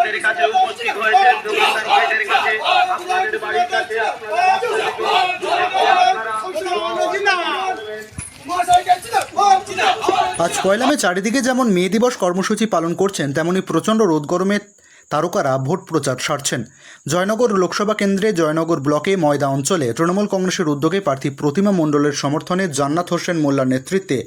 আমাদের কাছে উপস্থিত হয়েছেন দোকানদার ভাইদের কাছে, আপনাদের বাড়ির কাছে আজ পয়লা মে চারিদিকে যেমন মে দিবস কর্মসূচি পালন করছেন, তেমনি প্রচণ্ড রোদ গরমে তারকারা ভোট প্রচার সারছেন। জয়নগর লোকসভা কেন্দ্রে জয়নগর ব্লকে ময়দা অঞ্চলে তৃণমূল কংগ্রেসের উদ্যোগে প্রার্থী প্রতিমা মণ্ডলের সমর্থনে জান্নাত হোসেন মোল্লার নেতৃত্বে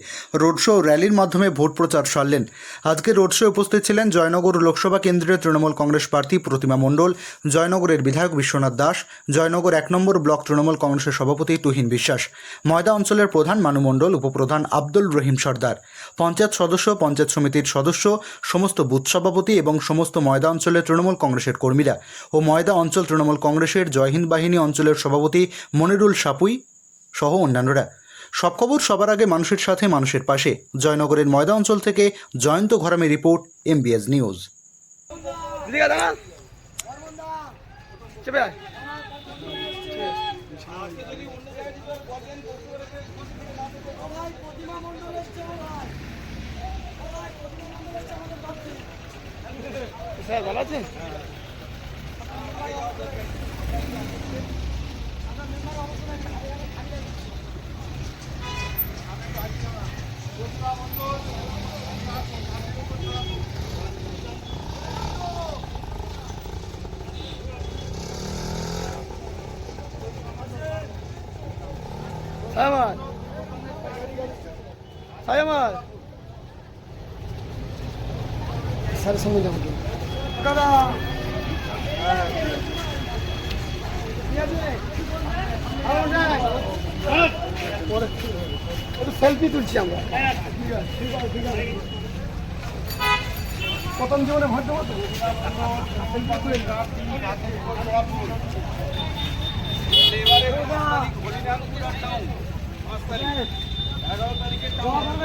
রোড শো র্যালির মাধ্যমে ভোট প্রচার সারলেন। আজকে রোড শো উপস্থিত ছিলেন জয়নগর লোকসভা কেন্দ্রের তৃণমূল কংগ্রেস প্রার্থী প্রতিমা মণ্ডল, জয়নগরের বিধায়ক বিশ্বনাথ দাস, জয়নগর এক নম্বর ব্লক তৃণমূল কংগ্রেসের সভাপতি তুহিন বিশ্বাস, ময়দা অঞ্চলের প্রধান মানু মণ্ডল, উপপ্রধান আব্দুল রহিম সর্দার, পঞ্চায়েত সদস্য, পঞ্চায়েত সমিতির সদস্য, সমস্ত বুথ সভাপতি এবং সমস্ত ময়দা অঞ্চলের তৃণমূল কংগ্রেসের কর্মীরা ও ময়দা অঞ্চল তৃণমূল কংগ্রেসের জয়হিন্দ বাহিনী অঞ্চলের সভাপতি মনিরুল সাপুই সহ অন্যান্যরা। সব খবর সবার আগে মানুষের সাথে মানুষের পাশে। জয়নগরের ময়দা অঞ্চল থেকে Jayanta Gharami report MBS news sir ভালো আছেন? সায়মান সায়মান স্যারের সঙ্গে যাব। দাদা সেলফি তুলছি আমরা। প্রথম জীবনে ভোট দেবো তো? selfie তুলে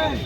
নিই।